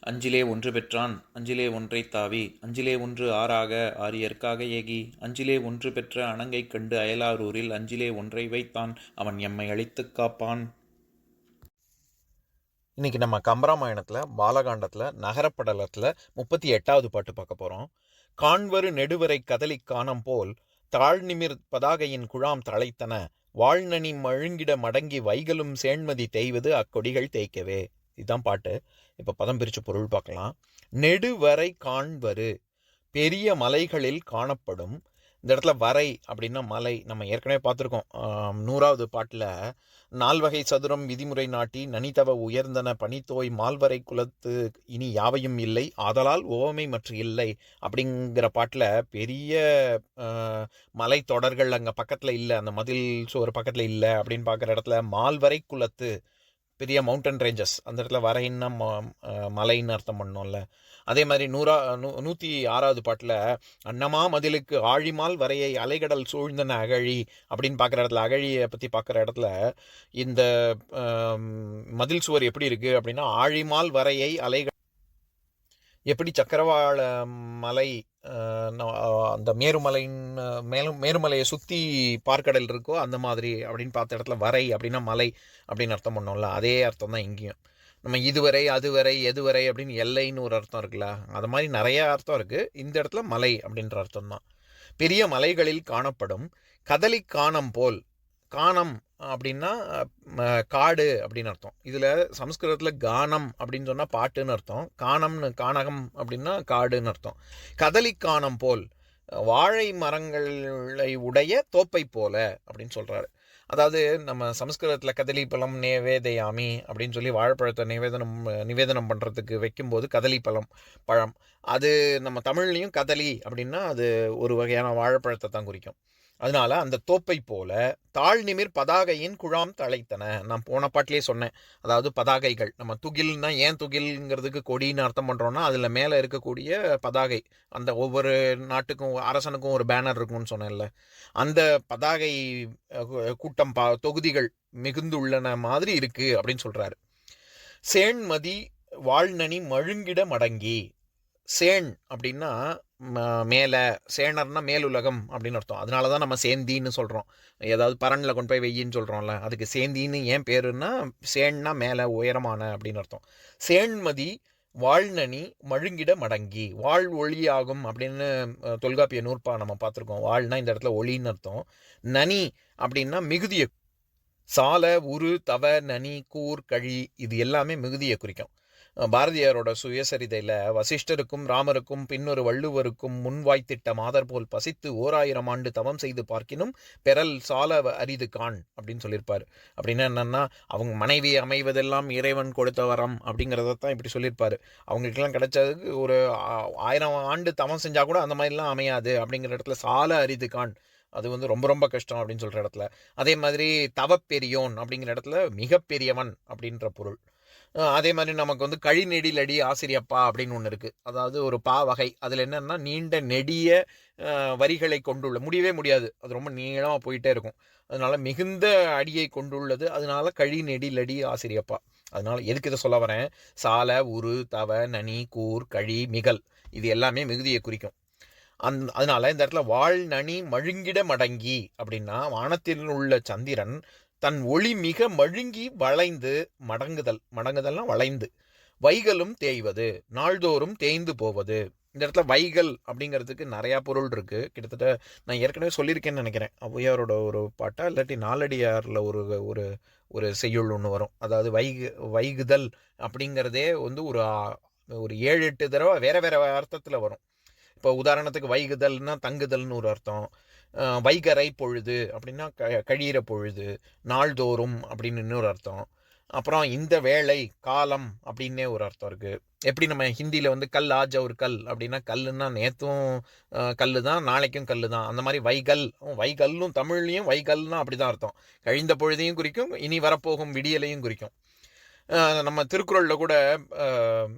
அஞ்சிலே ஒன்று பெற்றான் அஞ்சிலே ஒன்றை தாவி அஞ்சிலே ஒன்று ஆறாக ஆரியர்க்காக ஏகி அஞ்சிலே ஒன்று பெற்ற அணங்கைக் கண்டு அயலாரூரில் அஞ்சிலே ஒன்றை வைத்தான் அவன் எம்மை அழித்துக் காப்பான். இன்னைக்கு நம்ம கம்பராமாயணத்தில் பாலகாண்டத்தில் நகரப்படலத்தில் முப்பத்தி எட்டாவது பாட்டு பார்க்க போகிறோம் காண்வரு நெடுவரை கதலி காணம் போல் தாழ்நிமிர் பதாகையின் குழாம் தழைத்தன வாழ்நனி மழுங்கிட மடங்கி வைகலும் சேண்மதி தேய்வது அக்கொடிகள் தேய்க்கவே. இதுதான் பாட்டு. இப்போ பதம் பிரித்து பொருள் பார்க்கலாம். நெடுவரை காண்வரு. பெரிய மலைகளில் காணப்படும். இந்த இடத்துல வரை அப்படின்னா மலை. நம்ம ஏற்கனவே பார்த்துருக்கோம். நூறாவது பாட்டில் நால்வகை சதுரம் விதிமுறை நாட்டி நனிதவ உயர்ந்தன பனித்தோய் மால்வரை குலத்து இனி யாவையும் இல்லை. ஆதலால் ஓவமை மற்ற இல்லை. அப்படிங்கிற பாட்டில் பெரிய மலை தொடர்கள் அங்கே பக்கத்தில் இல்லை. அந்த மதில் சுவர் பக்கத்தில் இல்லை அப்படின்னு பார்க்குற இடத்துல மால்வரை குலத்து பெரிய மவுண்டன் ரேஞ்சஸ் அந்த இடத்துல வரைன்னா ம- மலைன்னு அர்த்தம் பண்ணோம்ல. அதே மாதிரி நூறா நூ நூற்றி ஆறாவது பாட்டில் அன்னமா மதிலுக்கு ஆழிமால் வரையை அலைகடல் சூழ்ந்தன அகழி அப்படின்னு பார்க்குற இடத்துல அகழியை பற்றி பார்க்குற இடத்துல இந்த மதில் சுவர் எப்படி இருக்குது அப்படின்னா ஆழிமால் வரையை அலைகள் எப்படி சக்கரவாள மலை அந்த மேருமலையின் மேலும் மேருமலையை சுற்றி பார்க்கடல் இருக்கோ அந்த மாதிரி அப்படின்னு பார்த்த இடத்துல வரை அப்படின்னா மலை அப்படின்னு அர்த்தம் பண்ணோம்ல அதே அர்த்தம் தான் இங்கேயும். நம்ம இதுவரை அதுவரை எதுவரை அப்படின்னு எல்லைன்னு ஒரு அர்த்தம் இருக்குல்ல. அது மாதிரி நிறைய அர்த்தம் இருக்குது இந்த இடத்துல மலை அப்படின்ற அர்த்தம் தான். பெரிய மலைகளில் காணப்படும் கதலி காணம் போல் கானம் அப்படின்னா காடு அப்படின்னு அர்த்தம். இதில் சம்ஸ்கிருதத்தில் கானம் அப்படின்னு சொன்னால் பாட்டுன்னு அர்த்தம். கானம்னு கானகம் அப்படின்னா காடுன்னு அர்த்தம். கதலி கானம் போல் வாழை மரங்களை உடைய தோப்பை போல அப்படின்னு சொல்கிறாரு அதாவது நம்ம சமஸ்கிருதத்தில் கதலி பழம் நேவேதயாமி அப்படின்னு சொல்லி வாழைப்பழத்தை நிவேதனம் நிவேதனம் பண்ணுறதுக்கு வைக்கும்போது கதலி பழம் பழம். அது நம்ம தமிழ்லேயும் கதலி அப்படின்னா அது ஒரு வகையான வாழைப்பழத்தை தான் குறிக்கும். அதனால அந்த தோப்பை போல தாழ்நிமிர் பதாகையின் குழாம் தழைத்தன. நான் போன பாட்டிலே சொன்னேன். அதாவது பதாகைகள். நம்ம துகில்னா ஏன் துகில்ங்கிறதுக்கு கொடின்னு அர்த்தம் பண்ணுறோன்னா அதில் மேலே இருக்கக்கூடிய பதாகை அந்த ஒவ்வொரு நாட்டுக்கும் அரசனுக்கும் ஒரு பேனர் இருக்கும்னு சொன்னேன்ல. அந்த பதாகை கூட்டம் பா தொகுதிகள் மிகுந்துள்ளன மாதிரி இருக்கு அப்படின்னு சொல்கிறாரு சேண்மதி வாழ்நனி மழுங்கிட மடங்கி. சேண் அப்படின்னா மேலே சேனர்னா மேலுலகம் அப்படின்னு அர்த்தம். அதனால தான் நம்ம சேந்தின்னு சொல்கிறோம் ஏதாவது பரனில் கொண்டு போய் வெய்யின்னு சொல்கிறோம்ல அதுக்கு சேந்தின்னு ஏன் பேருன்னா சேன்னா மேலே உயரமான அப்படின்னு அர்த்தம். சேண்மதி வாழ்நனி மழுங்கிட மடங்கி வாழ் ஒளியாகும் அப்படின்னு தொல்காப்பிய நூற்பா நம்ம பார்த்துருக்கோம். வாழ்னா இந்த இடத்துல ஒளின்னு அர்த்தம். நனி அப்படின்னா மிகுதியை சால உரு தவ நனி கூர் கழி இது எல்லாமே மிகுதியை குறிக்கும். பாரதியாரோட சுயசரிதையில் வசிஷ்டருக்கும் ராமருக்கும் பின்னொரு வள்ளுவருக்கும் முன்வாய்த்திட்ட மாதர் போல் பசித்து ஓராயிரம் ஆண்டு தவம் செய்து பார்க்கினும் பெறல் சால வ- அரிது காண் அப்படின்னு சொல்லியிருப்பார். அப்படின்னா என்னென்னா அவங்க மனைவி அமைவதெல்லாம் இறைவன் கொடுத்த வரம் அப்படிங்கிறத தான் இப்படி சொல்லியிருப்பார். அவங்களுக்கெல்லாம் கிடைச்சதுக்கு ஒரு ஆ- ஆயிரம் ஆண்டு தவம் செஞ்சால் கூட அந்த மாதிரிலாம் அமையாது அப்படிங்கிற இடத்துல சால அரிது காண். அது வந்து ரொம்ப ரொம்ப கஷ்டம் அப்படின்னு சொல்கிற இடத்துல. அதே மாதிரி தவப்பெரியோன் அப்படிங்கிற இடத்துல மிகப்பெரியவன் அப்படின்ற பொருள். அதே மாதிரி நமக்கு வந்து கழி நெடிலடி ஆசிரியப்பா அப்படின்னு ஒன்று இருக்குது அதாவது ஒரு பா வகை. அதில் என்னென்னா நீண்ட நெடிய வரிகளை கொண்டுள்ள முடியவே முடியாது. அது ரொம்ப நீளமாக போயிட்டே இருக்கும். அதனால மிகுந்த அடியை கொண்டுள்ளது. அதனால கழி நெடிலடி ஆசிரியப்பா. அதனால் எதுக்கு இதை சொல்ல வரேன்? சாலை உரு தவ நனி கூர் கழி மிகல். இது எல்லாமே மிகுதியை குறிக்கும். அந் அதனால இந்த இடத்துல வாழ் நனி மழுங்கிட மடங்கி அப்படின்னா வானத்தில் உள்ள சந்திரன் தன் ஒளி மிக மழுங்கி வளைந்து மடங்குதல் மடங்குதல்னா வளைந்து. வைகலும் தேய்வது நாள்தோறும் தேய்ந்து போவது. இந்த இடத்துல வைகள் அப்படிங்கிறதுக்கு நிறையா பொருள் இருக்குது கிட்டத்தட்ட நான் ஏற்கனவே சொல்லியிருக்கேன்னு நினைக்கிறேன். ஔவையாரோட ஒரு பாட்டா இல்லாட்டி நாலடியாரில் ஒரு ஒரு ஒரு செய்யுள் ஒன்று வரும். அதாவது வைகு வைகுதல் அப்படிங்கிறதே வந்து ஒரு ஒரு ஏழு எட்டு தடவை வேறு வேறு அர்த்தத்தில் வரும். இப்போ உதாரணத்துக்கு வைகுதல்னா தங்குதல்னு ஒரு அர்த்தம். வைகரை பொழுது அப்படின்னா க கழியிற பொழுது நாள்தோறும் அப்படின்னு இன்னொரு அர்த்தம். அப்புறம் இந்த வேளை காலம் அப்படின்னே ஒரு அர்த்தம் இருக்குது எப்படி நம்ம ஹிந்தியில் வந்து கல் ஆஜ ஒரு கல் அப்படின்னா கல்லுன்னா நேற்றும் கல் தான் நாளைக்கும் கல் தான் அந்த மாதிரி வைகல் வைகல்லும் தமிழ்லையும் வைகல்னா அப்படி தான் அர்த்தம். கழிந்த பொழுதையும் குறிக்கும் இனி வரப்போகும் விடியலையும் குறிக்கும். நம்ம திருக்குறளில் கூட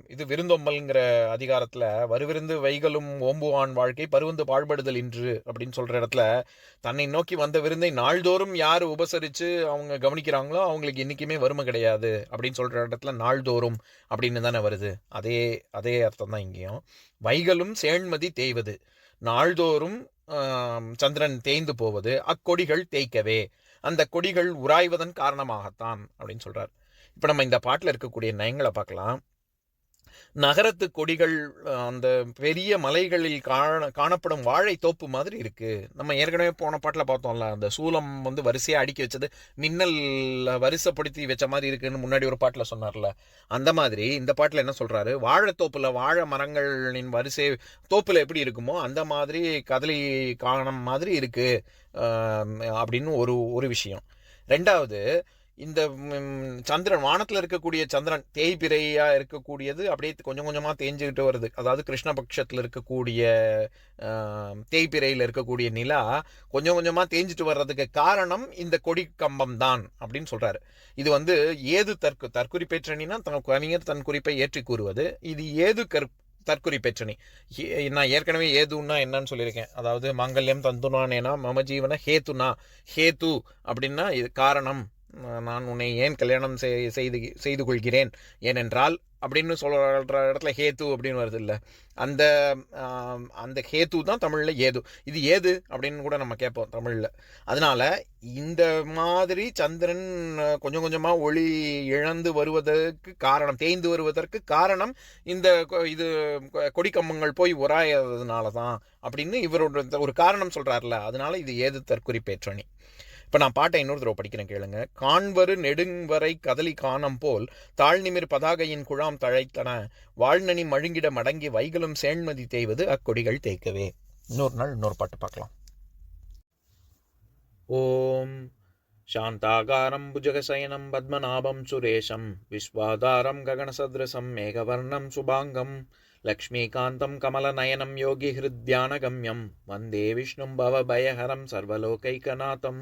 இது விருந்தொம்பல்ங்கிற அதிகாரத்தில் வருவிருந்து வைகளும் ஓம்புவான் வாழ்க்கை பருவந்து பாழ்படுதல் இன்று அப்படின்னு சொல்கிற இடத்துல தன்னை நோக்கி வந்த விருந்தை நாள்தோறும் யார் உபசரித்து அவங்க கவனிக்கிறாங்களோ அவங்களுக்கு என்றைக்குமே வறுமை கிடையாது அப்படின்னு சொல்கிற இடத்துல நாள்தோறும் அப்படின்னு தானே வருது. அதே அதே அர்த்தம் தான் இங்கேயும். வைகளும் சேண்மதி தேய்வது நாள்தோறும் சந்திரன் தேய்ந்து போவது அக்கொடிகள் தேய்க்கவே அந்த கொடிகள் உராய்வதன் காரணமாகத்தான் அப்படின்னு சொல்றார். இப்போ நம்ம இந்த பாட்டில் இருக்கக்கூடிய நயங்களை பார்க்கலாம். நகரத்து கொடிகள் அந்த பெரிய மலைகளில் காண காணப்படும் வாழை தோப்பு மாதிரி இருக்குது நம்ம ஏற்கனவே போன பாட்டில் பார்த்தோம்ல அந்த சூலம் வந்து வரிசையாக அடுக்கி வச்சது மின்னல் வரிசைப்படுத்தி வச்ச மாதிரி இருக்குன்னு முன்னாடி ஒரு பாட்டில் சொன்னார்ல. அந்த மாதிரி இந்த பாட்டில் என்ன சொல்கிறாரு வாழைத்தோப்பில் வாழை மரங்களின் வரிசை தோப்பில் எப்படி இருக்குமோ அந்த மாதிரி கதலி காணம் மாதிரி இருக்கு அப்படின்னு ஒரு ஒரு விஷயம். ரெண்டாவது இந்த சந்திரன் வானத்தில் இருக்கக்கூடிய சந்திரன் தேய்பிரையாக இருக்கக்கூடியது அப்படியே கொஞ்சம் கொஞ்சமாக தேஞ்சுக்கிட்டு வருது. அதாவது கிருஷ்ணபக்ஷத்தில் இருக்கக்கூடிய தேய்பிரையில் இருக்கக்கூடிய நிலா கொஞ்சம் கொஞ்சமாக தேஞ்சிட்டு வர்றதுக்கு காரணம் இந்த கொடி கம்பம் தான் அப்படின்னு சொல்கிறாரு இது வந்து ஏது தற்கு தற்குறி பேற்றணினா தன் கவிஞர் தன் குறிப்பை ஏற்றி கூறுவது. இது ஏது கற் தற்குறி பெற்றணி. நான் ஏற்கனவே ஏதுன்னா என்னன்னு சொல்லியிருக்கேன். அதாவது மாங்கல்யம் தந்துனானேனா மம ஜீவன ஹேத்துனா ஹேத்து அப்படின்னா இது காரணம். நான் உன்னை ஏன் கல்யாணம் செய்- செய்து செய்து கொள்கிறேன் ஏனென்றால் அப்படின்னு சொல்ற இடத்துல ஹேத்து அப்படின்னு வருது இல்லை. அந்த அந்த ஹேத்து தான் தமிழில் ஏது. இது ஏது அப்படின்னு கூட நம்ம கேட்போம் தமிழில். அதனால இந்த மாதிரி சந்திரன் கொஞ்சம் கொஞ்சமாக ஒளி இழந்து வருவதற்கு காரணம் தேய்ந்து வருவதற்கு காரணம் இந்த இது கொடிக்கம்பங்கள் போய் உராயதுனால தான் அப்படின்னு இவரோட ஒரு காரணம் சொல்றாருல அதனால இது ஏது தற்குறிப்பேற்றணி இப்போ நான் பாட்டை இன்னொரு தடவை படிக்கிறேன் கேளுங்க காண்வரு நெடுங்கரை கதலி காணம் போல் தாழ்நிமிர் பதாகையின் குழாம் தழைத்தன வாழ்நனி மழுங்கிட மடங்கி வைகளும் சேண்மதி தேய்வது அக்கொடிகள் தேய்க்கவே இன்னொரு நாள் இன்னொரு பாட்டு பார்க்கலாம் ॐ शान्ताकारं भुजगशयनं पद्मनाभं सुरेशं विश्वाधारं गगनसदृशं मेघवर्णं शुभाङ्गं लक्ष्मीकान्तं कमलनयनं योगिहृद्यानगम्यं वन्दे विष्णुं भवभयहरं सर्वलोकैकनाथम्